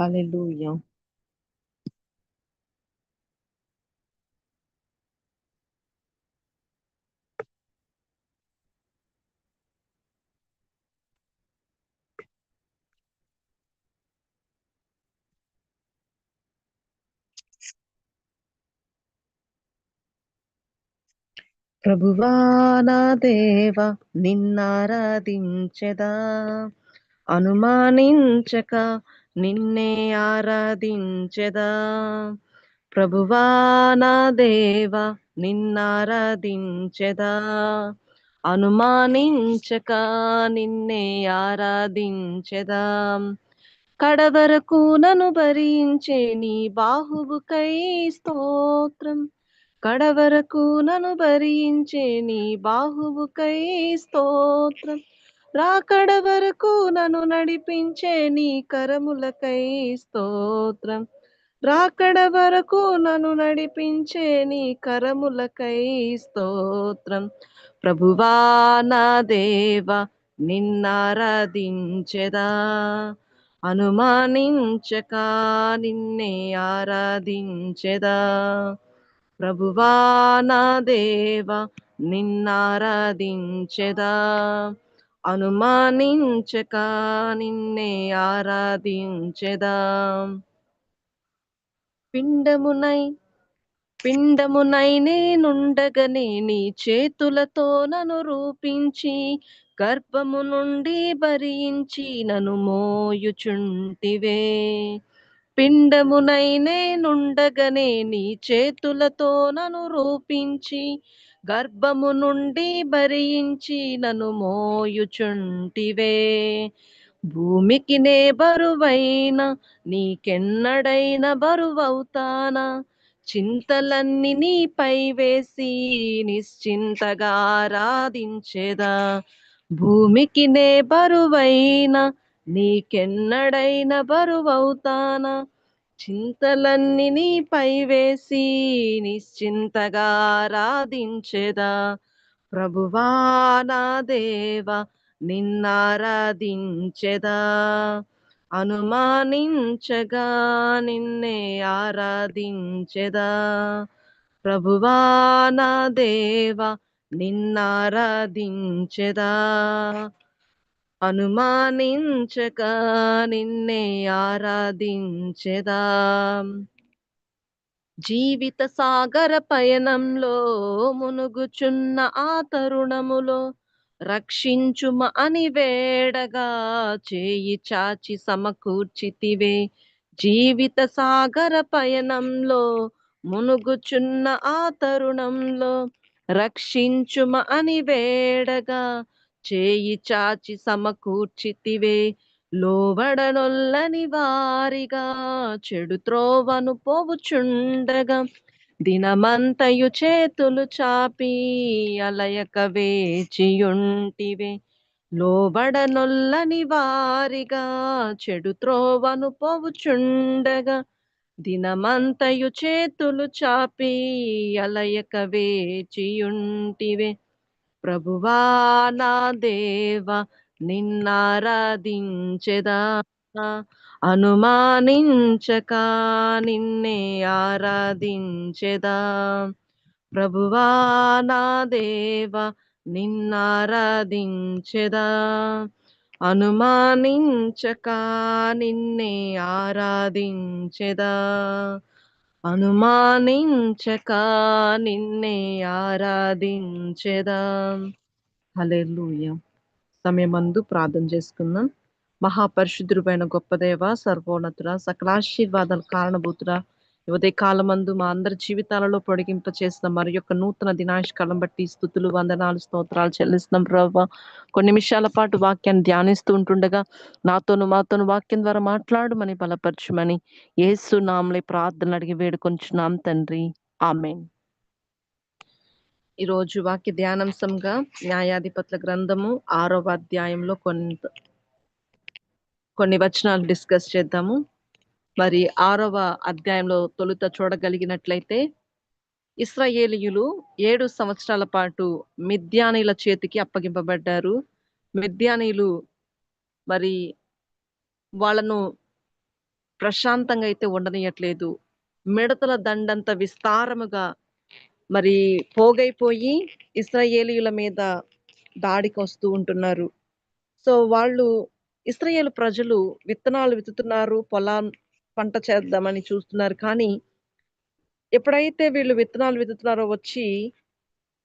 హల్లెలూయా ప్రభువా నా దేవ నిన్నారాధించెదా అనుమానించక నిన్నే ఆరాధించెదా. ప్రభువా నా దేవ నిన్నారాధించెదా. అనుమానించక నిన్నే ఆరాధించెదా. కడవరకు నను భరించే నీ బాహువుకై స్తోత్రం. కడవరకు నను భరించే నీ బాహువుకై స్తోత్రం. రాకడ వరకు నన్ను నడిపించే నీ కరములకై స్తోత్రం. రాకడ వరకు నన్ను నడిపించే నీ కరములకై స్తోత్రం. ప్రభువా నా దేవ నిన్నారాధించెదా అనుమానించక నిన్నే ఆరాధించెదా. ప్రభువా నా దేవ నిన్నారాధించెదా అనుమానించక నిన్నే ఆరాధించెదా. పిండమునై పిండమునై నేనుండగనే నీ చేతులతో నను రూపించి గర్భము నుండి భరించి నను మోయుచుంటివే. పిండమునై నుండగనే నీ చేతులతో నను రూపించి గర్భము నుండి భరించి నను మోయుచుంటివే. భూమికి నే బరువైన నీకెన్నడైన బరువవుతానా? చింతలన్నీ నీపై వేసి నిశ్చింతగా ఆరాధించేదా? భూమికి నే బరువైన నీకెన్నడైన బరువవుతానా? చింతలన్నీ నీపై వేసి నిశ్చింతగా ఆరాధించెదా? ప్రభువా నా దేవ నిన్నారాధించెదా? అనుమానించగా నిన్నే ఆరాధించెదా? ప్రభువా నా దేవ నిన్నారాధించెదా? అనుమానించక నిన్నే ఆరాధించెదా? జీవిత సాగర పయనంలో మునుగుచున్న ఆ తరుణములో రక్షించుమ అని వేడగా చేయి చాచి సమకూర్చితివే. జీవిత సాగర పయనంలో మునుగుచున్న ఆ తరుణంలో రక్షించుమ అని వేడగా చేయి చాచి సమకూర్చితివే. లోబడనొల్లని వారిగా చెడు త్రోవను పోవుచుండగా. దినమంతయు చేతులు చాపి అలయక వేచియుంటివే. లోబడనొల్లని వారిగా చెడు త్రోవను పోవుచుండగా. దినమంతయు చేతులు చాపి అలయక వేచియుంటివే. ప్రభువా నా దేవ నిన్నారాధించెదా. అనుమానించక నిన్నే ఆరాధించెదా. ప్రభువా నా దేవ నిన్నారాధించెదా. అనుమానించక నిన్నే ఆరాధించెదా. అనుమానించక నిన్నే ఆరాధించెదా. సమయం సమయమందు ప్రార్థన చేసుకుందాం. మహాపరిశుద్ధుడైన గొప్ప దేవ సర్వోన్నతుడ సకలాశీర్వాదాల కారణభూతుడ ఉదయ కాలమందు మా అందరి జీవితాలలో పొడిగింప చేసిన మరి యొక్క నూతన దినాశకాలం బట్టి స్థుతులు వందనాలు స్తోత్రాలు చెల్లిస్తున్నాం ప్రభావ కొన్ని నిమిషాల పాటు వాక్యాన్ని ధ్యానిస్తూ ఉంటుండగా నాతోను మాతోను వాక్యం ద్వారా మాట్లాడమని బలపరచమని ఏసు నామలే ప్రార్థన అడిగి వేడుకొంచున్నాం తండ్రి. ఆమెన్. ఈరోజు వాక్య ధ్యానాంశంగా న్యాయాధిపతుల గ్రంథము ఆరవ అధ్యాయంలో కొన్ని కొన్ని వచనాలు డిస్కస్ చేద్దాము. మరి ఆరవ అధ్యాయంలో తొలుత చూడగలిగినట్లయితే ఇస్రాయేలీయులు ఏడు సంవత్సరాల పాటు మిద్యానీల చేతికి అప్పగింపబడ్డారు. మిద్యానీలు మరి వాళ్ళను ప్రశాంతంగా అయితే ఉండనియట్లేదు. మిడతల దండంత విస్తారముగా మరి పోగైపోయి ఇస్రాయేలీయుల మీద దాడికి వస్తూ ఉంటున్నారు. సో వాళ్ళు ఇస్రాయేల్ ప్రజలు విత్తనాలు విత్తుతున్నారు పొలా పంట చేద్దామని చూస్తున్నారు. కానీ ఎప్పుడైతే వీళ్ళు విత్తనాలు విత్తుతున్నారో వచ్చి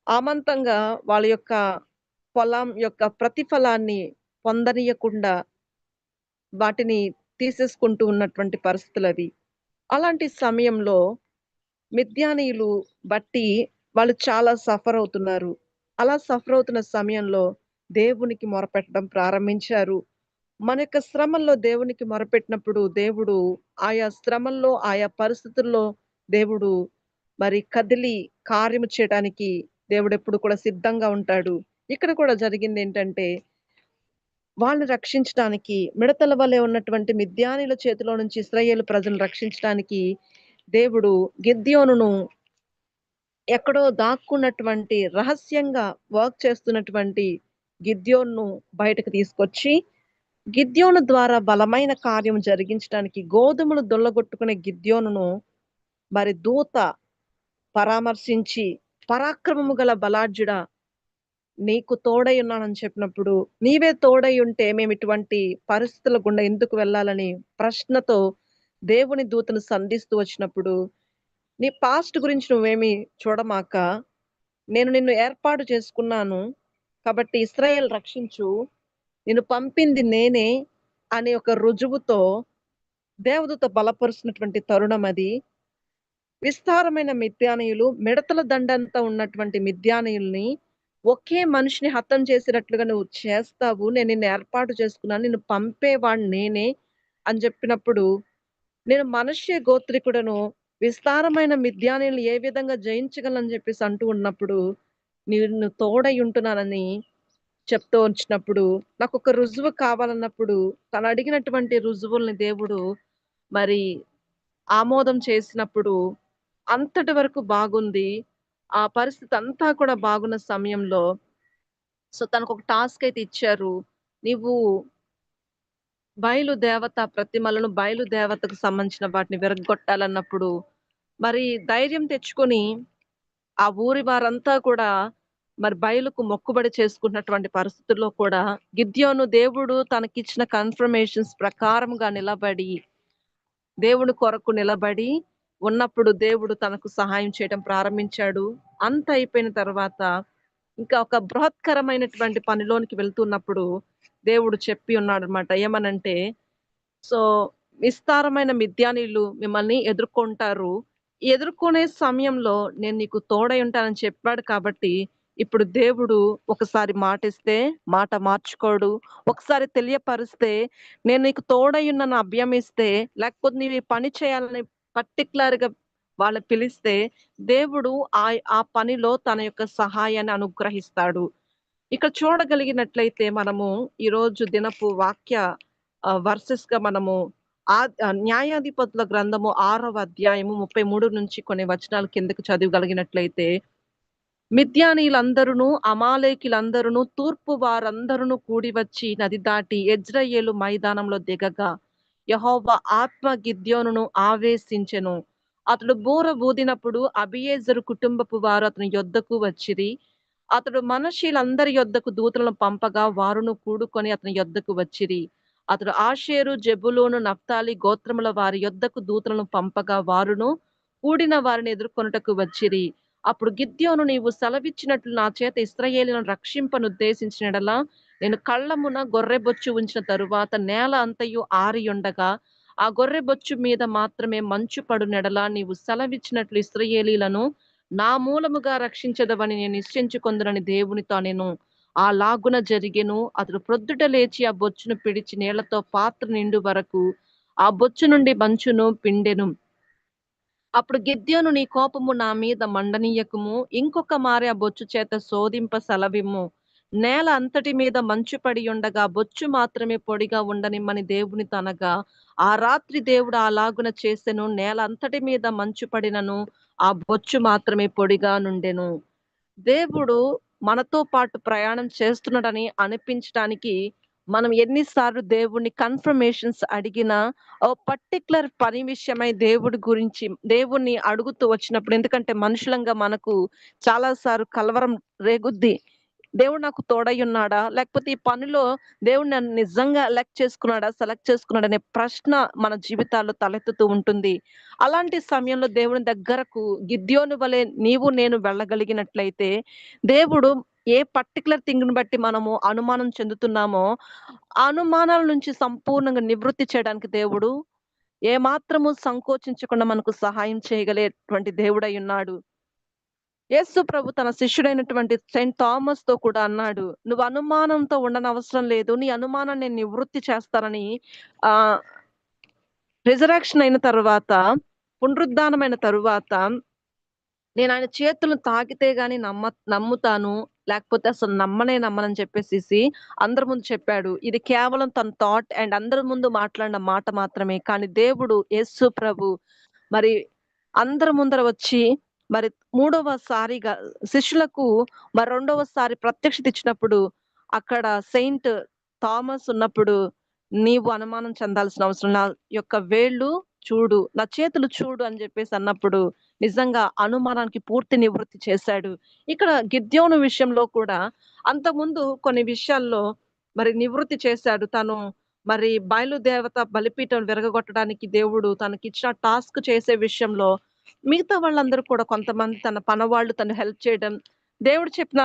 ఆమంతంగా వాళ్ళ యొక్క పొలం యొక్క ప్రతిఫలాన్ని పొందనీయకుండా వాటిని తీసేసుకుంటూ ఉన్నటువంటి పరిస్థితులు అవి అలాంటి సమయంలో మిద్యానీయులు బట్టి వాళ్ళు చాలా సఫర్ అవుతున్నారు. అలా సఫర్ అవుతున్న సమయంలో దేవునికి మొరపెట్టడం ప్రారంభించారు. మన యొక్క శ్రమల్లో దేవునికి మొరపెట్టినప్పుడు దేవుడు ఆయా శ్రమల్లో ఆయా పరిస్థితుల్లో దేవుడు మరి కదిలి కార్యము చేయడానికి దేవుడు ఎప్పుడు కూడా సిద్ధంగా ఉంటాడు. ఇక్కడ కూడా జరిగింది ఏంటంటే వాళ్ళని రక్షించడానికి మిడతల వలె ఉన్నటువంటి మిద్యానిల చేతిలో నుంచి ఇస్రాయేల్ ప్రజలను రక్షించడానికి దేవుడు గిద్యోనును ఎక్కడో దాక్కున్నటువంటి రహస్యంగా వర్క్ చేస్తున్నటువంటి గిద్యోన్ను బయటకు తీసుకొచ్చి గిద్యోను ద్వారా బలమైన కార్యం జరిగించడానికి గోధుమలు దొల్లగొట్టుకునే గిద్యోను మరి దూత పరామర్శించి పరాక్రమము గల బలాఢ్యుడ నీకు తోడై ఉన్నానని చెప్పినప్పుడు నీవే తోడై ఉంటే మేము ఇటువంటి పరిస్థితుల గుండా ఎందుకు వెళ్ళాలని ప్రశ్నతో దేవుని దూతను సంధిస్తూ వచ్చినప్పుడు నీ పాస్ట్ గురించి నువ్వేమి చూడమాక నేను నిన్ను ఏర్పాటు చేసుకున్నాను కాబట్టి ఇస్రాయేల్ రక్షించు నేను పంపింది నేనే అనే ఒక రుజువుతో దేవదూత బలపరుస్తున్నటువంటి తరుణం అది. విస్తారమైన మిథ్యానయులు మిడతల దండంతా ఉన్నటువంటి మిథ్యానయుల్ని ఒకే మనిషిని హతం చేసినట్లుగా నువ్వు చేస్తావు నేను నిన్ను ఏర్పాటు చేసుకున్నాను నిన్ను పంపేవాడు నేనే అని చెప్పినప్పుడు నేను మనుష్య గోత్రికుడను విస్తారమైన మిథ్యానయులు ఏ విధంగా జయించగలను చెప్పేసి అంటూ ఉన్నప్పుడు నేను తోడై ఉంటున్నానని చెప్తూ వచ్చినప్పుడు నాకు ఒక రుజువు కావాలన్నప్పుడు తను అడిగినటువంటి రుజువుల్ని దేవుడు మరి ఆమోదం చేసినప్పుడు అంతటి వరకు బాగుంది. ఆ పరిస్థితి అంతా కూడా బాగున్న సమయంలో సో తనకు ఒక టాస్క్ అయితే ఇచ్చారు. నీవు బయలు దేవత ప్రతిమలను బయలు దేవతకు సంబంధించిన వాటిని విరగొట్టాలన్నప్పుడు మరి ధైర్యం తెచ్చుకొని ఆ ఊరి వారంతా కూడా మరి బయలుకు మొక్కుబడి చేసుకున్నటువంటి పరిస్థితుల్లో కూడా గిద్యోను దేవుడు తనకిచ్చిన కన్ఫర్మేషన్స్ ప్రకారంగా నిలబడి దేవుని కొరకు నిలబడి ఉన్నప్పుడు దేవుడు తనకు సహాయం చేయడం ప్రారంభించాడు. అంత అయిపోయిన తర్వాత ఇంకా ఒక బృహత్కరమైనటువంటి పనిలోనికి వెళ్తున్నప్పుడు దేవుడు చెప్పి ఉన్నాడు అనమాట ఏమనంటే సో విస్తారమైన మిద్యానీలు మిమ్మల్ని ఎదుర్కొంటారు. ఎదుర్కొనే సమయంలో నేను నీకు తోడై ఉంటానని చెప్పాడు కాబట్టి ఇప్పుడు దేవుడు ఒకసారి మాటిస్తే మాట మార్చుకోడు. ఒకసారి తెలియపరిస్తే నేను నీకు తోడై అభ్యమిస్తే లేకపోతే నీవు పని చేయాలని పర్టికులర్గా వాళ్ళు పిలిస్తే దేవుడు ఆ ఆ పనిలో తన యొక్క సహాయాన్ని అనుగ్రహిస్తాడు. ఇక్కడ చూడగలిగినట్లయితే మనము ఈరోజు దినపు వాక్య వర్సెస్గా మనము ఆ న్యాయాధిపతుల గ్రంథము ఆరవ అధ్యాయము ముప్పై మూడు నుంచి కొన్ని వచనాలు కిందకు చదివగలిగినట్లయితే మిథ్యానీలందరూ అమాలేకులందరూ తూర్పు వారందరూ కూడి వచ్చి నది దాటి ఎజ్రయేలు మైదానంలో దిగగా యహోవ ఆత్మ గిద్యోనును ఆవేశించెను. అతడు బూర బూదినప్పుడు అబియేజరు కుటుంబపు వారు అతని యొద్దకు వచ్చిరి. అతడు మనుషులందరి యొద్దకు దూతలను పంపగా వారును కూడుకొని అతని యొద్దకు వచ్చిరి. అతడు ఆషేరు జబులోను నఫ్తాలి గోత్రముల వారి యొద్దకు దూతలను పంపగా వారును కూడిన వారిని ఎదుర్కొనుటకు వచ్చిరి. అప్పుడు గిద్యోను నీవు సెలవిచ్చినట్లు నా చేత ఇస్రాయేలును రక్షింపనుద్దేశించినడలా నేను కళ్ళమున గొర్రెబొచ్చు ఉంచిన తరువాత నేల అంతయు ఆరి ఉండగా ఆ గొర్రెబొచ్చు మీద మాత్రమే మంచు పడు నెడలా నీవు సెలవిచ్చినట్లు ఇస్రయేలీలను నా మూలముగా రక్షించదవని నేను నిశ్చయించుకొందునని దేవునితో నేను ఆ లాగున జరిగెను. అతడు ప్రొద్దుట లేచి ఆ బొచ్చును పిడిచి నీళ్ళతో పాత్ర నిండు వరకు ఆ బొచ్చు నుండి మంచును పిండెను. అప్పుడు గిద్యోను నీ కోపము నా మీద మండనీయకము. ఇంకొక మారి ఆ బొచ్చు చేత శోధింప సెలవిమ్ము నేల అంతటి మీద మంచు పడి ఉండగా బొచ్చు మాత్రమే పొడిగా ఉండనిమ్మని దేవుని తనగా. ఆ రాత్రి దేవుడు అలాగున చేసెను నేల అంతటి మీద మంచు పడినను ఆ బొచ్చు మాత్రమే పొడిగా నుండెను. దేవుడు మనతో పాటు ప్రయాణం చేస్తున్నాడని అనిపించడానికి మనం ఎన్నిసార్లు దేవుడిని కన్ఫర్మేషన్స్ అడిగినా ఓ పర్టికులర్ పని విషయమై దేవుడి గురించి దేవుణ్ణి అడుగుతూ వచ్చినప్పుడు ఎందుకంటే మనుషులంగా మనకు చాలాసార్లు కలవరం రేగుద్ది. దేవుడు నాకు తోడై ఉన్నాడా? లేకపోతే ఈ పనిలో దేవుడు నన్ను నిజంగా ఎలెక్ట్ చేసుకున్నాడా సెలెక్ట్ చేసుకున్నాడా అనే ప్రశ్న మన జీవితాల్లో తలెత్తుతూ ఉంటుంది. అలాంటి సమయంలో దేవుని దగ్గరకు గిద్యోను వలె నీవు నేను వెళ్ళగలిగినట్లయితే దేవుడు ఏ పర్టికులర్ థింగ్ని బట్టి మనము అనుమానం చెందుతున్నామో అనుమానాల నుంచి సంపూర్ణంగా నివృత్తి చేయడానికి దేవుడు ఏ మాత్రము సంకోచించకుండా మనకు సహాయం చేయగలేటువంటి దేవుడై ఉన్నాడు. యేసు ప్రభు తన శిష్యుడైనటువంటి సెయింట్ థామస్తో కూడా అన్నాడు నువ్వు అనుమానంతో ఉండనవసరం లేదు నీ అనుమానాన్ని నేను నివృత్తి చేస్తానని ఆ రిజరాక్షన్ అయిన తర్వాత పునరుద్ధానమైన తరువాత నేను ఆయన చేతులను తాకితే గాని నమ్మ నమ్ముతాను. లేకపోతే అసలు నమ్మనే నమ్మనని చెప్పేసి అందరి ముందు చెప్పాడు. ఇది కేవలం తన థాట్ అండ్ అందరి ముందు మాట్లాడిన మాట మాత్రమే. కానీ దేవుడు యేసు ప్రభు మరి అందరి ముందర వచ్చి మరి మూడవ సారిగా శిష్యులకు మరి రెండవసారి ప్రత్యక్షత ఇచ్చినప్పుడు అక్కడ సెయింట్ థామస్ ఉన్నప్పుడు నీవు అనుమానం చెందాల్సిన అవసరం నా యొక్క వేళ్ళు చూడు నా చేతులు చూడు అని చెప్పేసి అన్నప్పుడు నిజంగా అనుమానానికి పూర్తి నివృత్తి చేశాడు. ఇక్కడ గిద్యోను విషయంలో కూడా అంతకుముందు కొన్ని విషయాల్లో మరి నివృత్తి చేశాడు. తను మరి బయలుదేవత బలిపీఠం విరగొట్టడానికి దేవుడు తనకిచ్చిన టాస్క్ చేసే విషయంలో మిగతా వాళ్ళందరూ కూడా కొంతమంది తన పనవాళ్ళు తను హెల్ప్ చేయడం దేవుడు చెప్పిన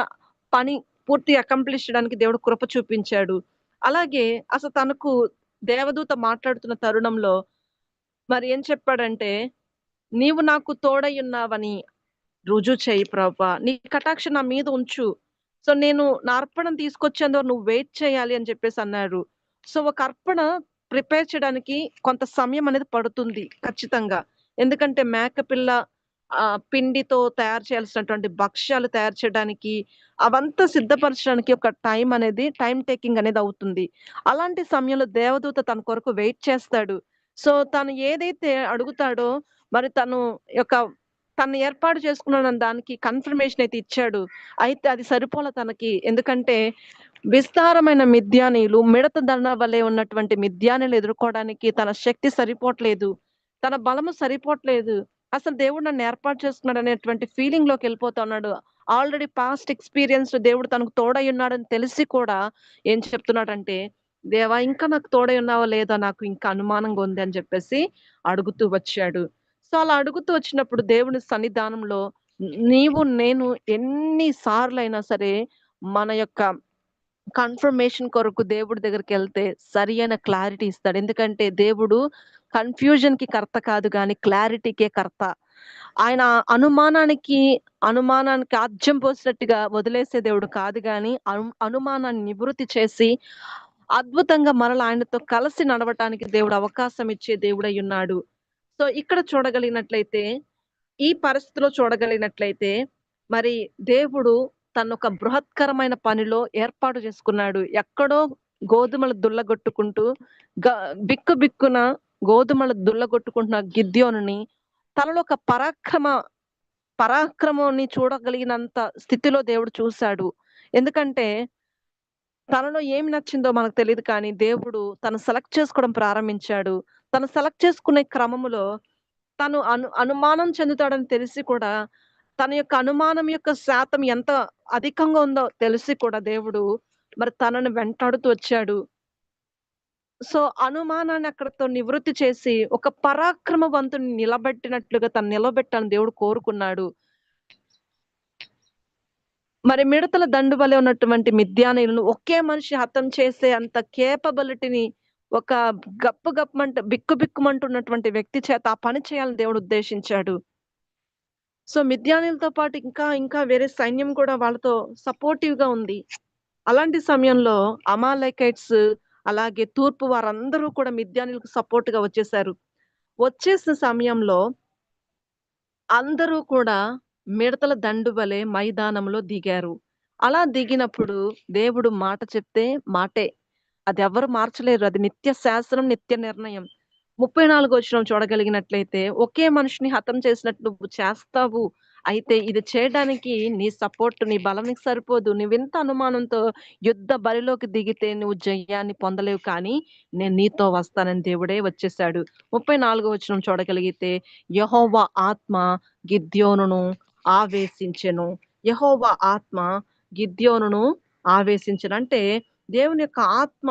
పని పూర్తి అకంప్లిష్ చేయడానికి దేవుడు కృప చూపించాడు. అలాగే అసలు తనకు దేవదూత మాట్లాడుతున్న తరుణంలో మరి ఏం చెప్పాడంటే నీవు నాకు తోడై ఉన్నావని రుజువు చేయి ప్రభా. నీ కటాక్ష నా మీద ఉంచు. సో నేను నా అర్పణం తీసుకొచ్చేందుకు నువ్వు వెయిట్ చేయాలి అని చెప్పేసి అన్నారు సో ఒక అర్పణ ప్రిపేర్ చేయడానికి కొంత సమయం అనేది పడుతుంది ఖచ్చితంగా. ఎందుకంటే మేకపిల్ల ఆ పిండితో తయారు చేయాల్సినటువంటి భక్ష్యాలు తయారు చేయడానికి అవంతా సిద్ధపరచడానికి ఒక టైం అనేది టైం టేకింగ్ అనేది అవుతుంది. అలాంటి సమయంలో దేవదూత తన కొరకు వెయిట్ చేస్తాడు. సో తను ఏదైతే అడుగుతాడో మరి తను యొక్క తను ఏర్పాటు చేసుకున్న దానికి కన్ఫర్మేషన్ అయితే ఇచ్చాడు. అయితే అది సరిపోలే తనకి. ఎందుకంటే విస్తారమైన మిథ్యానీలు మిడత దండ వలె ఉన్నటువంటి మిథ్యానీలు ఎదుర్కోవడానికి తన శక్తి సరిపోవట్లేదు. తన బలము సరిపోవట్లేదు. అసలు దేవుడు నన్ను ఏర్పాటు చేసుకున్నాడు అనేటువంటి ఫీలింగ్లోకి వెళ్ళిపోతా ఉన్నాడు. ఆల్రెడీ పాస్ట్ ఎక్స్పీరియన్స్ దేవుడు తనకు తోడై ఉన్నాడని తెలిసి కూడా ఏం చెప్తున్నాడంటే దేవా ఇంకా నాకు తోడై ఉన్నావా లేదా? నాకు ఇంకా అనుమానంగా ఉంది అని చెప్పేసి అడుగుతూ వచ్చాడు. సో అలా అడుగుతూ వచ్చినప్పుడు దేవుని సన్నిధానంలో నీవు నేను ఎన్ని సార్లు అయినా సరే మన యొక్క కన్ఫర్మేషన్ కొరకు దేవుడి దగ్గరికి వెళ్తే సరి అయిన క్లారిటీ ఇస్తాడు. ఎందుకంటే దేవుడు కన్ఫ్యూజన్కి కర్త కాదు కానీ క్లారిటీకే కర్త. ఆయన అనుమానానికి అనుమానానికి ఆజ్యం పోసినట్టుగా వదిలేసే దేవుడు కాదు కానీ అను అనుమానాన్ని నివృత్తి చేసి అద్భుతంగా మరల ఆయనతో కలిసి నడవటానికి దేవుడు అవకాశం ఇచ్చే దేవుడై ఉన్నాడు సో ఇక్కడ చూడగలిగినట్లయితే ఈ పరిస్థితిలో చూడగలిగినట్లయితే మరి దేవుడు తను ఒక బృహత్కరమైన పనిలో ఏర్పాటు చేసుకున్నాడు. ఎక్కడో గోధుమలు దుల్లగొట్టుకుంటూ బిక్కు బిక్కున గోధుమలు దుల్లగొట్టుకుంటున్న గిద్యోనుని తనలో ఒక పరాక్రమ పరాక్రమాన్ని చూడగలిగినంత స్థితిలో దేవుడు చూశాడు. ఎందుకంటే తనలో ఏమి నచ్చిందో మనకు తెలియదు కానీ దేవుడు తను సెలెక్ట్ చేసుకోవడం ప్రారంభించాడు. తను సెలెక్ట్ చేసుకునే క్రమములో తను అను అనుమానం చెందుతాడని తెలిసి కూడా తన యొక్క అనుమానం యొక్క శాతం ఎంత అధికంగా ఉందో తెలిసి కూడా దేవుడు మరి తనను వెంటాడుతూ వచ్చాడు. సో అనుమానాన్ని అక్కడతో నివృత్తి చేసి ఒక పరాక్రమవంతుని నిలబెట్టినట్లుగా తను నిలబెట్టాలని దేవుడు కోరుకున్నాడు. మరి మిడతల దండు వలె ఉన్నటువంటి మిథ్యానీయులను ఒకే మనిషి హతం చేసే అంత కేపబిలిటీని ఒక గప్పు గప్పమంట బిక్కు బిక్కుమంటున్నటువంటి వ్యక్తి చేత ఆ పని చేయాలని దేవుడు ఉద్దేశించాడు. సో మిథ్యానీలతో పాటు ఇంకా ఇంకా వేరే సైన్యం కూడా వాళ్ళతో సపోర్టివ్గా ఉంది. అలాంటి సమయంలో అమాలైకైట్స్ అలాగే తూర్పు వారందరూ కూడా మిథ్యానులకు సపోర్ట్గా వచ్చేసారు వచ్చేసిన సమయంలో అందరూ కూడా మిడతల దండు వలె మైదానంలో దిగారు. అలా దిగినప్పుడు దేవుడు మాట చెప్తే మాటే. అది ఎవరు మార్చలేరు. అది నిత్య శాస్త్రం నిత్య నిర్ణయం. ముప్పై నాలుగు వచ్చిన చూడగలిగినట్లయితే ఒకే మనిషిని హతం చేసినట్టు నువ్వు చేస్తావు. అయితే ఇది చేయడానికి నీ సపోర్ట్, నీ బలం నీకు సరిపోదు. నువ్వింత అనుమానంతో యుద్ధ బరిలోకి దిగితే నువ్వు జయాన్ని పొందలేవు. కానీ, నేను నీతో వస్తానని దేవుడే వచ్చేసాడు. 34 వచనం చూడగలిగితే, యహోవ ఆత్మ గిద్యోను ఆవేశించెను. యహోవ ఆత్మ గిద్యోనును ఆవేశించను అంటే దేవుని యొక్క ఆత్మ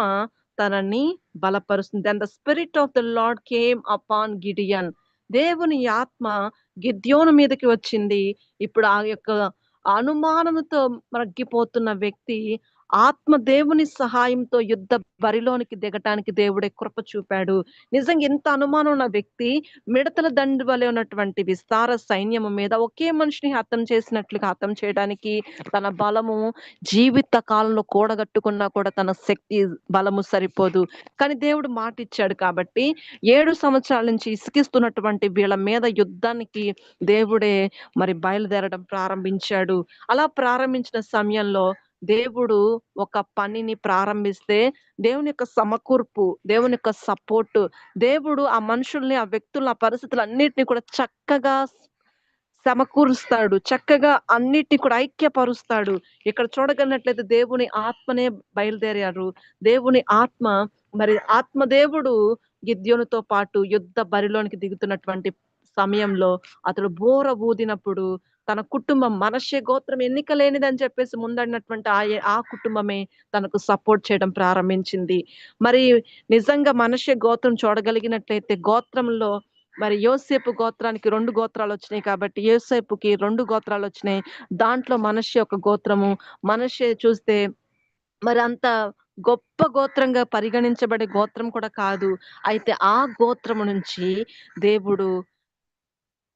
తనని బలపరుస్తుంది. And the spirit of the lord came upon Gideon. దేవుని ఆత్మ గిద్యోను మీదకి వచ్చింది. ఇప్పుడు ఆ యొక్క అనుమానంతో మగ్గిపోతున్న వ్యక్తి ఆత్మ దేవుని సహాయంతో యుద్ధ బరిలోనికి దిగటానికి దేవుడే కృప చూపాడు. నిజంగా ఇంత అనుమానం ఉన్న వ్యక్తి మిడతల దండు వలె ఉన్నటువంటి విస్తార సైన్యము మీద ఒకే మనిషిని హతం చేసినట్లుగా హతం చేయడానికి తన బలము జీవిత కాలంలో కూడగట్టుకున్నా కూడా తన శక్తి, బలము సరిపోదు. కానీ దేవుడు మాటిచ్చాడు కాబట్టి ఏడు సంవత్సరాల నుంచి ఇసికిస్తున్నటువంటి వీళ్ళ మీద యుద్ధానికి దేవుడే మరి బయలుదేరడం ప్రారంభించాడు. అలా ప్రారంభించిన సమయంలో దేవుడు ఒక పనిని ప్రారంభిస్తే దేవుని యొక్క సమకూర్పు, దేవుని యొక్క సపోర్ట్, దేవుడు ఆ మనుషుల్ని, ఆ వ్యక్తుల్ని, ఆ పరిస్థితులు అన్నిటిని కూడా చక్కగా సమకూరుస్తాడు. చక్కగా అన్నిటిని కూడా ఐక్యపరుస్తాడు. ఇక్కడ చూడగలిగినట్లయితే దేవుని ఆత్మనే బయలుదేరారు. దేవుని ఆత్మ మరి ఆత్మ దేవుడు గిద్యోనుతో పాటు యుద్ధ బరిలోనికి దిగుతున్నటువంటి సమయంలో అతడు బోర ఊదినప్పుడు తన కుటుంబం మనషే గోత్రం ఎన్నిక లేనిదని చెప్పేసి ముందడినటువంటి ఆ ఆ కుటుంబమే తనకు సపోర్ట్ చేయడం ప్రారంభించింది. మరి నిజంగా మనషే గోత్రం చూడగలిగినట్లయితే గోత్రంలో మరి యోసేపు గోత్రానికి రెండు గోత్రాలు వచ్చినాయి కాబట్టి యోసేపుకి రెండు గోత్రాలు వచ్చినాయి దాంట్లో మనష్షే ఒక గోత్రము. మనిషి చూస్తే మరి అంత గొప్ప గోత్రంగా పరిగణించబడే గోత్రం కూడా కాదు. అయితే ఆ గోత్రము నుంచి దేవుడు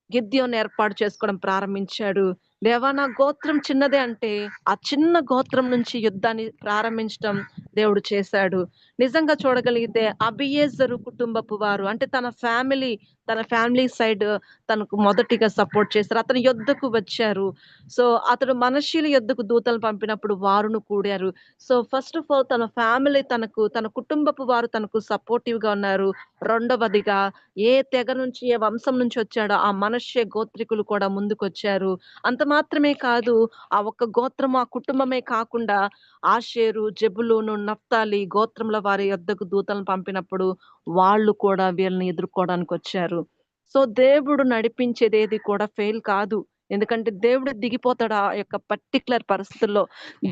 గిద్యం ఏర్పాటు చేసుకోవడం ప్రారంభించాడు. దేవా! నా గోత్రం చిన్నదే అంటే, ఆ చిన్న గోత్రం నుంచి యుద్ధాన్ని ప్రారంభించడం దేవుడు చేశాడు. నిజంగా చూడగలిగితే అబియేజరు కుటుంబపు వారు అంటే తన ఫ్యామిలీ, తన ఫ్యామిలీ సైడ్ తనకు మొదటిగా సపోర్ట్ చేశారు. అతను యుద్ధకు వచ్చారు. సో, అతడు మనష్షీల యుద్ధకు దూతలు పంపినప్పుడు వారును కూడారు. సో, ఫస్ట్ ఆఫ్ ఆల్ తన ఫ్యామిలీ తనకు, తన కుటుంబపు వారు తనకు సపోర్టివ్గా ఉన్నారు. రెండవదిగా ఏ తెగ నుంచి, ఏ వంశం నుంచి వచ్చాడో ఆ మనుష్య గోత్రికులు కూడా ముందుకొచ్చారు. అంత మాత్రమే కాదు, ఆ ఒక్క గోత్రం ఆ కుటుంబమే కాకుండా ఆషేరు, జబులును నఫ్తాలి గోత్రముల వారి యొద్దకు దూతలను పంపినప్పుడు వాళ్ళు కూడా వీళ్ళని ఎదుర్కోవడానికి వచ్చారు సో, దేవుడు నడిపించేదేది కూడా ఫెయిల్ కాదు. ఎందుకంటే దేవుడు దిగిపోతాడు ఆ యొక్క పర్టికులర్ పరిస్థితుల్లో.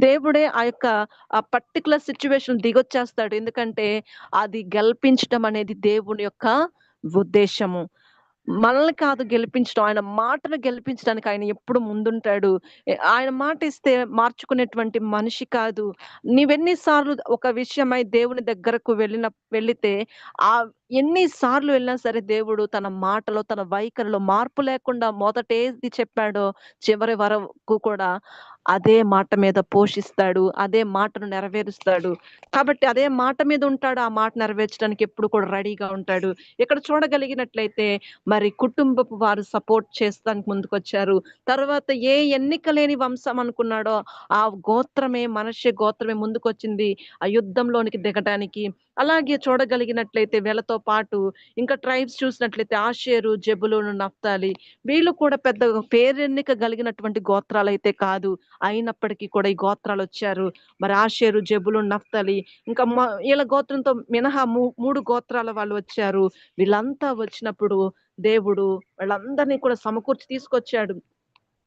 దేవుడే ఆ యొక్క ఆ పర్టికులర్ సిచ్యువేషన్ దిగొచ్చేస్తాడు. ఎందుకంటే అది గెలిపించడం అనేది దేవుని యొక్క ఉద్దేశము మనల్ని కాదు గెలిపించడం. ఆయన మాటను గెలిపించడానికి ఆయన ఎప్పుడు ముందుంటాడు. ఆయన మాట ఇస్తే మార్చుకునేటువంటి మనిషి కాదు. నీవెన్ని సార్లు ఒక విషయమై దేవుని దగ్గరకు వెళ్ళిన వెళ్ళితే ఆ ఎన్నిసార్లు వెళ్ళినా సరే దేవుడు తన మాటలో, తన వైఖరిలో మార్పు లేకుండా మొదటేది చెప్పాడో చివరి వరకు కూడా అదే మాట మీద పోషిస్తాడు. అదే మాటను నెరవేరుస్తాడు. కాబట్టి అదే మాట మీద ఉంటాడు. ఆ మాట నెరవేర్చడానికి ఎప్పుడు కూడా రెడీగా ఉంటాడు. ఇక్కడ చూడగలిగినట్లయితే మరి కుటుంబపు వారు సపోర్ట్ చేస్తానికి ముందుకొచ్చారు. తర్వాత ఏ ఎన్నిక లేని వంశం అనుకున్నాడో ఆ గోత్రమే మనిషి గోత్రమే ముందుకొచ్చింది. ఆ యుద్ధంలోనికి దిగటానికి. అలాగే చూడగలిగినట్లయితే వీళ్ళతో పాటు ఇంకా ట్రైబ్స్ చూసినట్లయితే ఆషేరు, జబులోను నఫ్తాలి వీళ్ళు కూడా పెద్ద పేరెన్నిక కలిగినటువంటి గోత్రాలు అయితే కాదు. అయినప్పటికీ కూడా ఈ గోత్రాలు వచ్చారు మరి ఆషేరు, జబులు నఫ్తాలి ఇంకా మ గోత్రంతో మినహా మూడు గోత్రాల వాళ్ళు వచ్చారు. వీళ్ళంతా వచ్చినప్పుడు దేవుడు వాళ్ళందరిని కూడా సమకూర్చి తీసుకొచ్చాడు.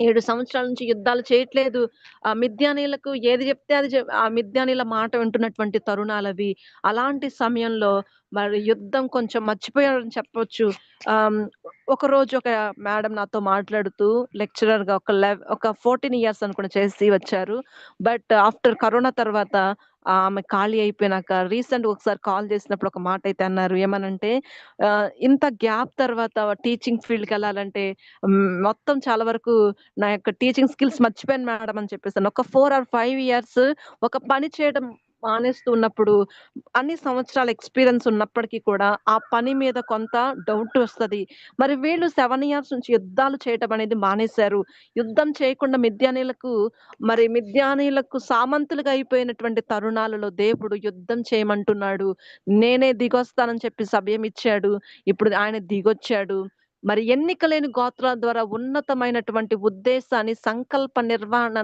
ఏడు సంవత్సరాల నుంచి యుద్ధాలు చేయట్లేదు. ఆ మిద్యానీయులకు ఏది చెప్తే అది ఆ మిద్యానీయుల మాట వింటున్నటువంటి తరుణాలవి. అలాంటి సమయంలో మరి యుద్ధం కొంచెం మర్చిపోయారని చెప్పొచ్చు. ఆ హ్మ్, ఒకరోజు ఒక మేడం నాతో మాట్లాడుతూ లెక్చరర్గా ఒక లెవ్ ఒక 14 ఇయర్స్ అనుకుని చేసి వచ్చారు. బట్ ఆఫ్టర్ కరోనా తర్వాత ఆమె ఖాళీ అయిపోయినాక రీసెంట్ ఒకసారి కాల్ చేసినప్పుడు ఒక మాట అయితే అన్నారు. ఏమనంటే ఇంత గ్యాప్ తర్వాత టీచింగ్ ఫీల్డ్కి వెళ్ళాలంటే మొత్తం చాలా వరకు నా యొక్క టీచింగ్ స్కిల్స్ మర్చిపోయాను మేడం అని చెప్పేసాను. ఒక ఫోర్ ఆర్ ఫైవ్ ఇయర్స్ ఒక పని చేయడం మానేస్తున్నప్పుడు అన్ని సంవత్సరాల ఎక్స్‌పీరియన్స్ ఉన్నప్పటికీ కూడా ఆ పని మీద కొంత డౌట్ వస్తది. మరి వీళ్ళు సెవెన్ ఇయర్స్ నుంచి యుద్ధాలు చేయటం అనేది మానేశారు. యుద్ధం చేయకుండా మిద్యానీలకు మరి మిద్యానీలకు సామంతులుగా అయిపోయినటువంటి తరుణాలలో దేవుడు యుద్ధం చేయమంటున్నాడు. నేనే దిగొస్తానని చెప్పి సమయం ఇచ్చాడు. ఇప్పుడు ఆయన దిగొచ్చాడు. మరి ఎన్నిక లేని గోత్రాల ద్వారా ఉన్నతమైనటువంటి ఉద్దేశాన్ని సంకల్ప నిర్వహణ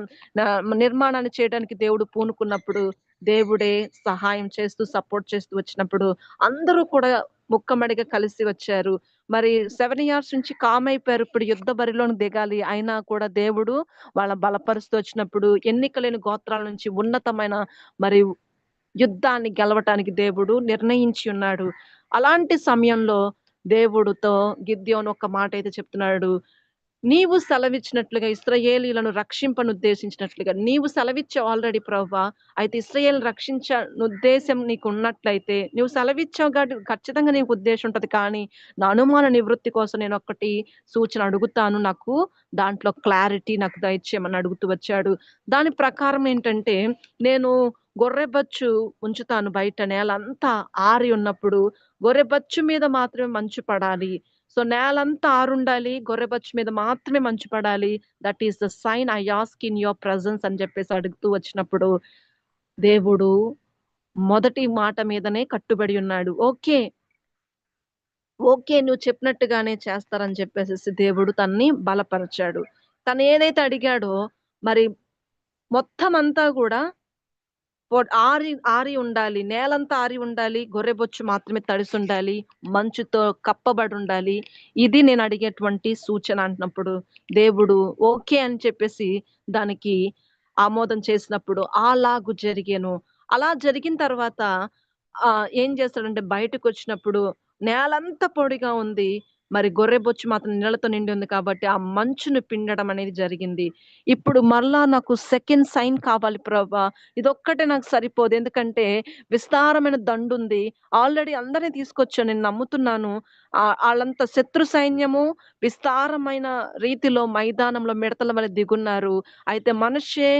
నిర్మాణాన్ని చేయడానికి దేవుడు పూనుకున్నప్పుడు దేవుడే సహాయం చేస్తూ సపోర్ట్ చేస్తూ వచ్చినప్పుడు అందరూ కూడా ముక్కమడిగా కలిసి వచ్చారు. మరి సెవెన్ ఇయర్స్ నుంచి కామ్ అయిపోయారు. ఇప్పుడు యుద్ధ బరిలోని దిగాలి. అయినా కూడా దేవుడు వాళ్ళ బలపరుస్తూ వచ్చినప్పుడు ఎన్నిక లేని గోత్రాల నుంచి ఉన్నతమైన మరి యుద్ధాన్ని గెలవటానికి దేవుడు నిర్ణయించి ఉన్నాడు. అలాంటి సమయంలో దేవుడితో గిద్యోన్ ఒక మాట అయితే చెప్తున్నాడు. నీవు సెలవిచ్చినట్లుగా ఇస్రయేలీలను రక్షింపను ఉద్దేశించినట్లుగా నీవు సెలవిచ్చావు ఆల్రెడీ ప్రవ్వా అయితే ఇస్రయేల్ రక్షించ ఉద్దేశం నీకు ఉన్నట్లయితే నువ్వు సెలవిచ్చావు కాబట్టి ఖచ్చితంగా నీకు ఉద్దేశం ఉంటుంది. కానీ నా అనుమాన నివృత్తి కోసం నేను ఒకటి సూచన అడుగుతాను. నాకు దాంట్లో క్లారిటీ నాకు దయచేయమని అడుగుతూ వచ్చాడు. దాని ప్రకారం ఏంటంటే నేను గొర్రెబచ్చు ఉంచుతాను బయట నేలంతా ఆరి ఉన్నప్పుడు గొర్రెబచ్చు మీద మాత్రమే మంచు పడాలి. సో నేలంతా ఆరుండాలి గొర్రెబచ్చు మీద మాత్రమే మంచు పడాలి. That is the sign I ask in your presence అని చెప్పేసి అడుగుతూ వచ్చినప్పుడు దేవుడు మొదటి మాట మీదనే కట్టుబడి ఉన్నాడు. ఓకే. ఓకే నువ్వు చెప్పినట్టుగానే చేస్తారని చెప్పేసి దేవుడు తన్ని బలపరిచాడు. తను ఏదైతే అడిగాడో మరి మొత్తం అంతా కూడా ఆరి ఆరి ఉండాలి నేలంతా ఆరి ఉండాలి గొర్రెబొచ్చు మాత్రమే తడిసి ఉండాలి మంచుతో కప్పబడి ఉండాలి. ఇది నేను అడిగేటువంటి సూచన అంటున్నప్పుడు దేవుడు ఓకే అని చెప్పేసి దానికి ఆమోదం చేసినప్పుడు అలాగు జరిగాను. అలా జరిగిన తర్వాత ఆ ఏం చేస్తాడంటే బయటకు వచ్చినప్పుడు నేలంతా పొడిగా ఉంది. మరి గొర్రె బొచ్చు మాత్రం నీళ్ళతో నిండి ఉంది కాబట్టి ఆ మంచును పిండడం అనేది జరిగింది. ఇప్పుడు మరలా నాకు సెకండ్ సైన్ కావాలి ప్రభా. ఇదొక్కటే నాకు సరిపోదు. ఎందుకంటే విస్తారమైన దండు ఉంది. ఆల్రెడీ అందరినీ తీసుకొచ్చాను నేను నమ్ముతున్నాను. వాళ్ళంతా వాళ్ళంత శత్రు సైన్యము విస్తారమైన రీతిలో మైదానంలో మిడతల వల్ల దిగున్నారు. అయితే మనుషే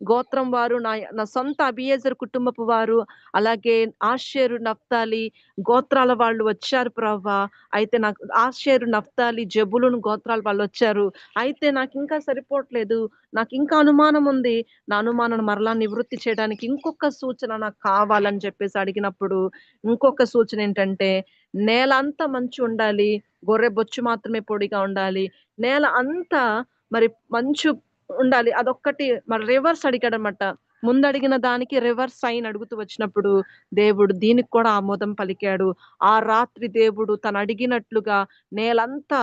గోత్రం వారు నా నా సొంత అబియేజర్ కుటుంబపు వారు అలాగే ఆషేరు నఫ్తాలి గోత్రాల వాళ్ళు వచ్చారు ప్రభా అయితే నాకు ఆషేరు నఫ్తాలి జబులును గోత్రాల వాళ్ళు వచ్చారు. అయితే నాకు ఇంకా సరిపోవట్లేదు. నాకు ఇంకా అనుమానం ఉంది. నా అనుమానం మరలా నివృత్తి చేయడానికి ఇంకొక సూచన నాకు కావాలని చెప్పేసి అడిగినప్పుడు ఇంకొక సూచన ఏంటంటే నేల అంతా మంచి ఉండాలి. గొర్రె బొచ్చు మాత్రమే పొడిగా ఉండాలి. నేల అంతా మరి మంచు ఉండాలి. అదొక్కటి మరి రివర్స్ అడిగాడనమాట ముందడిగిన దానికి రివర్స్ సైన్ అడుగుతూ వచ్చినప్పుడు దేవుడు దీనికి కూడా ఆమోదం పలికాడు. ఆ రాత్రి దేవుడు తను అడిగినట్లుగా నేలంతా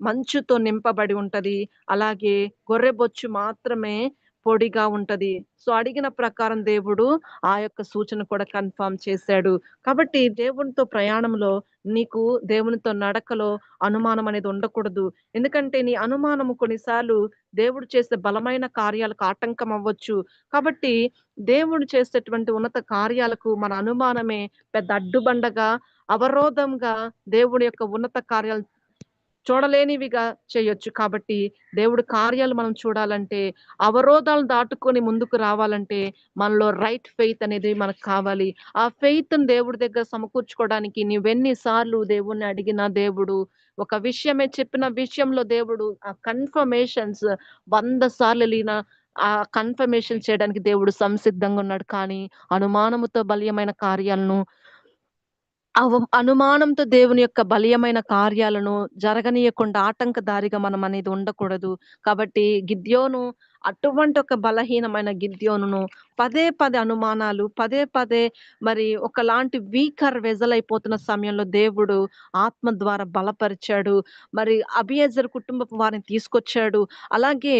మంచుతో నింపబడి ఉంటది. అలాగే గొర్రె బొచ్చు మాత్రమే పొడిగా ఉంటది. సో అడిగిన ప్రకారం దేవుడు ఆ యొక్క సూచన కూడా కన్ఫర్మ్ చేశాడు. కాబట్టి దేవునితో ప్రయాణంలో నీకు దేవునితో నడకలో అనుమానం అనేది ఉండకూడదు. ఎందుకంటే నీ అనుమానము కొన్నిసార్లు దేవుడు చేసే బలమైన కార్యాలకు ఆటంకం అవ్వచ్చు. కాబట్టి దేవుడు చేసేటువంటి ఉన్నత కార్యాలకు మన అనుమానమే పెద్ద అడ్డుబండగా అవరోధంగా దేవుడి యొక్క ఉన్నత కార్యాలు చూడలేనివిగా చేయొచ్చు. కాబట్టి దేవుడు కార్యాలు మనం చూడాలంటే అవరోధాలు దాటుకొని ముందుకు రావాలంటే మనలో రైట్ ఫెయిత్ అనేది మనకు కావాలి. ఆ ఫెయిత్ దేవుడి దగ్గర సమకూర్చుకోవడానికి నువ్వెన్నిసార్లు దేవుణ్ణి అడిగినా దేవుడు ఒక విషయమే చెప్పిన విషయంలో దేవుడు ఆ కన్ఫర్మేషన్స్ వంద సార్లు లీన ఆ కన్ఫర్మేషన్ చేయడానికి దేవుడు సంసిద్ధంగా ఉన్నాడు. కానీ అనుమానముతో బలీయమైన కార్యాలను అవ- అనుమానంతో దేవుని యొక్క బలీయమైన కార్యాలను జరగనీయకుండా ఆటంకదారిగా మనం అనేది ఉండకూడదు. కాబట్టి గిద్యోను అటువంటి ఒక బలహీనమైన గిద్యోను పదే పదే అనుమానాలు పదే పదే మరి ఒకలాంటి వీకర్ వెజలైపోతున్న సమయంలో దేవుడు ఆత్మ ద్వారా బలపరిచాడు. మరి అబియజర్ కుటుంబపు వారిని తీసుకొచ్చాడు. అలాగే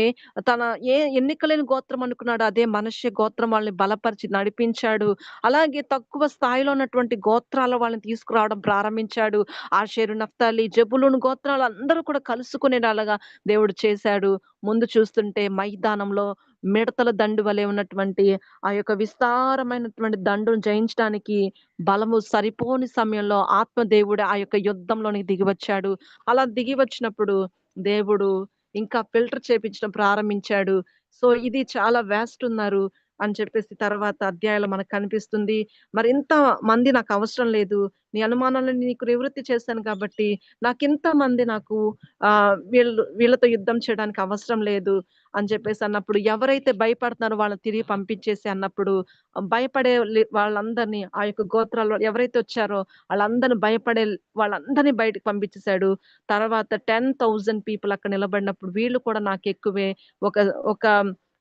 తన ఏ ఎన్నికలేని గోత్రం అనుకున్నాడు అదే మనుష్య గోత్రం వాళ్ళని బలపరిచి నడిపించాడు. అలాగే తక్కువ స్థాయిలో ఉన్నటువంటి గోత్రాల వాళ్ళని తీసుకురావడం ప్రారంభించాడు. ఆషేరు నఫ్తాలి జబులును గోత్రాలు అందరూ కూడా కలుసుకునేలాగా దేవుడు చేశాడు. ముందు చూస్తుంటే మైదానంలో మిడతల దండు వలె ఉన్నటువంటి ఆ యొక్క విస్తారమైనటువంటి దండును జయించడానికి బలము సరిపోని సమయంలో ఆత్మదేవుడు ఆ యొక్క యుద్ధంలోనికి దిగి వచ్చాడు అలా దిగి వచ్చినప్పుడు దేవుడు ఇంకా ఫిల్టర్ చేపించడం ప్రారంభించాడు. సో ఇది చాలా వేస్ట్ ఉన్నారు అని చెప్పేసి తర్వాత అధ్యాయాలు మనకు కనిపిస్తుంది. మరి ఇంత మంది నాకు అవసరం లేదు. నీ అనుమానాలను నీకు నివృత్తి చేశాను కాబట్టి నాకు ఇంత మంది నాకు ఆ వీళ్ళు వీళ్ళతో యుద్ధం చేయడానికి అవసరం లేదు అని చెప్పేసి అన్నప్పుడు ఎవరైతే భయపడుతున్నారో వాళ్ళని తిరిగి పంపించేసి అన్నప్పుడు భయపడే వాళ్ళందరినీ వాళ్ళందరిని ఆ యొక్క గోత్రాల్లో ఎవరైతే వచ్చారో వాళ్ళందరినీ భయపడే వాళ్ళందరిని బయటకు పంపించేశాడు తర్వాత 10,000 పీపుల్ అక్కడ నిలబడినప్పుడు వీళ్ళు కూడా నాకు ఎక్కువే ఒక ఒక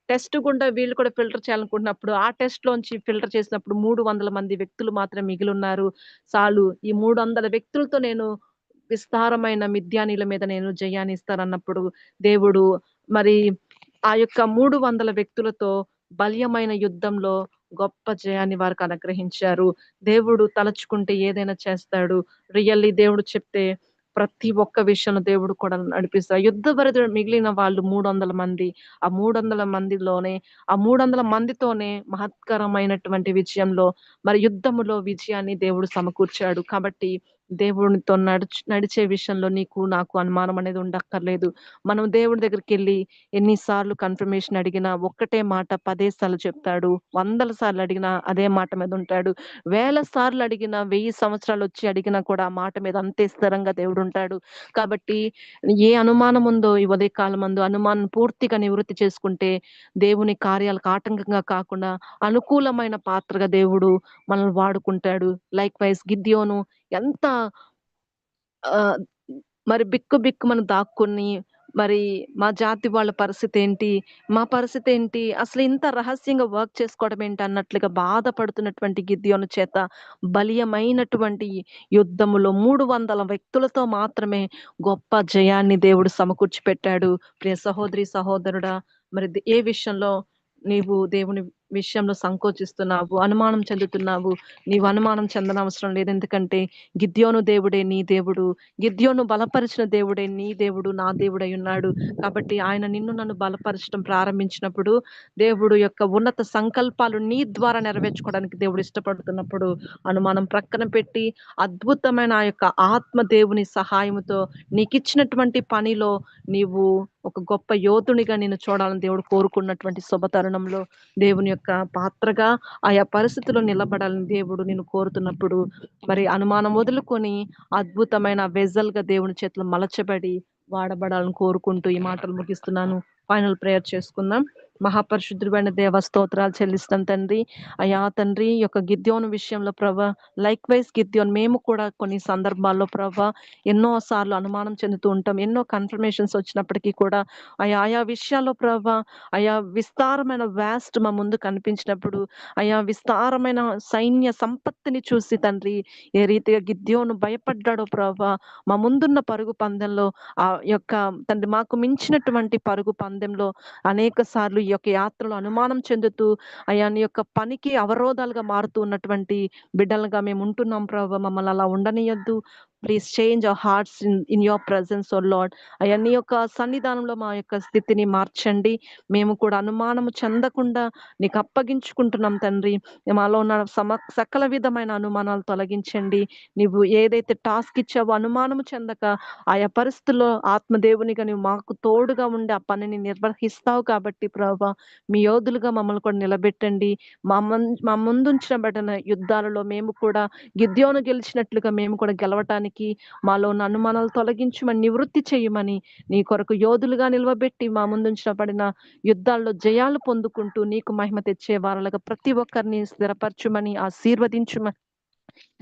టెస్ట్ గుండా వీళ్ళు కూడా ఫిల్టర్ చేయాలనుకుంటున్నప్పుడు ఆ టెస్ట్ లోంచి ఫిల్టర్ చేసినప్పుడు 300 మంది వ్యక్తులు మాత్రమే మిగిలిన్నారు చాలు ఈ 300 వ్యక్తులతో నేను విస్తారమైన మిథ్యానీల మీద నేను జయాన్ని ఇస్తానన్నప్పుడు దేవుడు మరి ఆ యొక్క 300 వ్యక్తులతో బలీయమైన యుద్ధంలో గొప్ప జయాన్ని వారికి అనుగ్రహించారు. దేవుడు తలచుకుంటే ఏదైనా చేస్తాడు. రియల్లీ దేవుడు చెప్తే ప్రతి ఒక్క విషయంలో దేవుడు కూడా నడిపిస్తారు యుద్ధ భరితులు మిగిలిన వాళ్ళు 300 మంది. ఆ 300 మందిలోనే ఆ 300 మందితోనే మహత్కరమైనటువంటి విజయంలో మరి యుద్ధములో విజయాన్ని దేవుడు సమకూర్చాడు. కాబట్టి దేవునితో నడుచు నడిచే విషయంలో నీకు నాకు అనుమానం అనేది ఉండక్కర్లేదు. మనం దేవుడి దగ్గరికి వెళ్ళి ఎన్నిసార్లు కన్ఫర్మేషన్ అడిగినా ఒక్కటే మాట పదే సార్లు చెప్తాడు. వందల సార్లు అడిగినా అదే మాట మీద ఉంటాడు. వేల సార్లు అడిగినా 1000 సంవత్సరాలొచ్చి అడిగినా కూడా ఆ మాట మీద అంతే స్థిరంగా దేవుడు ఉంటాడు కాబట్టి ఏ అనుమానం ఉందో ఈ ఉదయకాలమందు అనుమానం పూర్తిగా నివృత్తి చేసుకుంటే దేవుని కార్యాలకు ఆటంకంగా కాకుండా అనుకూలమైన పాత్రగా దేవుడు మనల్ని వాడుకుంటాడు. లైక్ వైజ్ గిద్యోను ఎంత మరి బిక్కు బిక్కుమని దాక్కుని మరి మా జాతి వాళ్ళ పరిస్థితేంటి? మా పరిస్థితి ఏంటి అసలు ఇంత రహస్యంగా వర్క్ చేసుకోవడం ఏంటి అన్నట్లుగా బాధపడుతున్నటువంటి గిద్యోను చేత బలీయమైనటువంటి యుద్ధములో 300 వ్యక్తులతో మాత్రమే గొప్ప జయాన్ని దేవుడు సమకూర్చి పెట్టాడు ప్రియ సహోదరి, సహోదరుడా మరి ఏ విషయంలో నీవు దేవుని విషయంలో సంకోచిస్తున్నావు, అనుమానం చెందుతున్నావు. నీవు అనుమానం చెందనవసరం లేదు. ఎందుకంటే గిద్యోను దేవుడే నీ దేవుడు. గిద్యోను బలపరిచిన దేవుడే నీ దేవుడు, నా దేవుడై ఉన్నాడు. కాబట్టి ఆయన నిన్ను నన్ను బలపరచడం ప్రారంభించినప్పుడు దేవుడు యొక్క ఉన్నత సంకల్పాలు నీ ద్వారా నెరవేర్చుకోవడానికి దేవుడు ఇష్టపడుతున్నప్పుడు అనుమానం ప్రక్కన పెట్టి అద్భుతమైన ఆ యొక్క ఆత్మ దేవుని సహాయముతో నీకిచ్చినటువంటి పనిలో నీవు ఒక గొప్ప యోధునిగా నేను చూడాలని దేవుడు కోరుకున్నటువంటి శుభ తరుణంలో దేవుని యొక్క పాత్రగా ఆయా పరిస్థితిలో నిలబడాలని దేవుడు నేను కోరుతున్నప్పుడు మరి అనుమానం వదులుకొని అద్భుతమైన వెజల్‌గా దేవుని చేతులు మలచబడి వాడబడాలని కోరుకుంటూ ఈ మాటలు ముగిస్తున్నాను. ఫైనల్ ప్రేయర్ చేసుకుందాం. మహాపరిశుద్ధుడైన దేవ స్తోత్రాలు చెల్లిస్తాం తండ్రి. అయ్యా తండ్రి యొక్క గిద్యోను విషయంలో ప్రభా లైక్‌వైస్ గిద్యోన్ మేము కూడా కొన్ని సందర్భాల్లో ప్రభా ఎన్నో సార్లు అనుమానం చెందుతూ ఉంటాం. ఎన్నో కన్ఫర్మేషన్స్ వచ్చినప్పటికీ కూడా అయా ఆయా విషయాల్లో ప్రభా అయా విస్తారమైన వాస్ట్ మా ముందు కనిపించినప్పుడు అయా విస్తారమైన సైన్య సంపత్తిని చూసి తండ్రి ఏ రీతిగా గిద్యోను భయపడ్డాడో ప్రభా మా ముందున్న పరుగు పందెంలో ఆ యొక్క తండ్రి మాకు మించినటువంటి పరుగు పందెంలో అనేక సార్లు యొక్క యాత్రలో అనుమానం చెందుతూ ఆయన నీ యొక్క పనికి అవరోధాలుగా మారుతూ ఉన్నటువంటి బిడ్డలుగా మేము ఉంటున్నాం ప్రభావ మమ్మల్ని అలా ఉండనియద్దు. Please change our hearts in in your presence O lord అవన్నీ నీ యొక్క సన్నిధానంలో మా యొక్క స్థితిని మార్చండి. మేము కూడా అనుమానము చెందకుండా నీకు అప్పగించుకుంటున్నాం తండ్రి. మాలో ఉన్న సమ సకల విధమైన అనుమానాలు తొలగించండి. నీవు ఏదైతే టాస్క్ ఇచ్చావో అనుమానము చెందక ఆయా పరిస్థితుల్లో ఆత్మదేవునిగా నువ్వు మాకు తోడుగా ఉండి ఆ పనిని నిర్వహిస్తావు కాబట్టి ప్రభా మీ యోధులుగా మమ్మల్ని కూడా నిలబెట్టండి. మా మన్ మా ముందుంచబడిన యుద్ధాలలో మేము కూడా గిద్యోను గెలిచినట్లుగా మేము కూడా గెలవటానికి మాలో ఉన్న అనుమానాలు తొలగించమని నివృత్తి చేయమని నీ కొరకు యోధులుగా నిలవబెట్టి మా ముందుంచబడిన యుద్ధాల్లో జయాలు పొందుకుంటూ నీకు మహిమ తెచ్చే వారలుగా ప్రతి ఒక్కరిని స్థిరపరచుమని ఆశీర్వదించుమని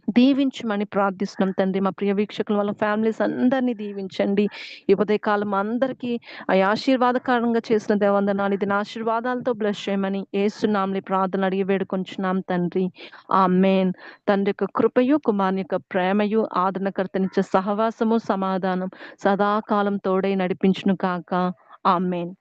దీవించమని ప్రార్థిస్తున్నాం తండ్రి. మా ప్రియ వీక్షకుల వాళ్ళ ఫ్యామిలీస్ అందరిని దీవించండి. ఈ ఉదయకాలం అందరికీ ఆ ఆశీర్వాదకరంగా చేసిన దేవందనాలు ఇది నా ఆశీర్వాదాలతో బ్లెస్ చేయమని ఏసునాంని ప్రార్థన అడిగి వేడుకొంచున్నాం తండ్రి. ఆమేన్. తండ్రి యొక్క కృపయు, కుమారుని యొక్క ప్రేమయు, ఆదరణకర్తనిచ్చే సహవాసము, సమాధానం సదాకాలం తోడై నడిపించును కాక. ఆమేన్.